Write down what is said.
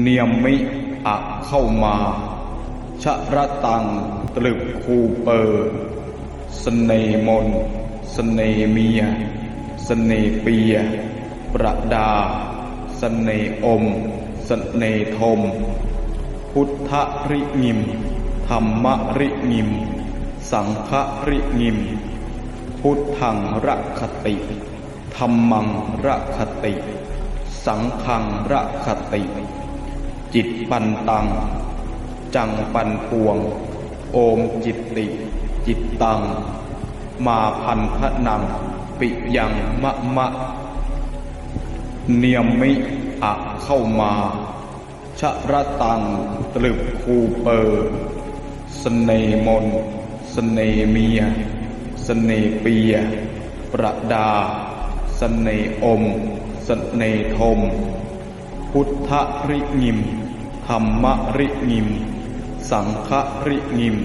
เนียมมิอะเข้ามาชะระตังตรึกคูเปอร์สเนมนสเนเมียสเนเปีย ประดา สเนอม สเนธม พุทธริงิม ธรรมริงิม สังฆริงิม พุทธังรักขติธรรมังรักขติ สังฆังรักขติ จิตปันตัง จังปันปวง โอมจิตติ จิตตัง มาพันพะนัง ปิยังมะมะ เนียมมิอะเข้ามาชะระตังตรึกคูเปอร์สเนมนสเนเมียสเนเปีย ประดาสเนอมสเนธม พุทธริงิมธรรมริงิม สังฆริงิม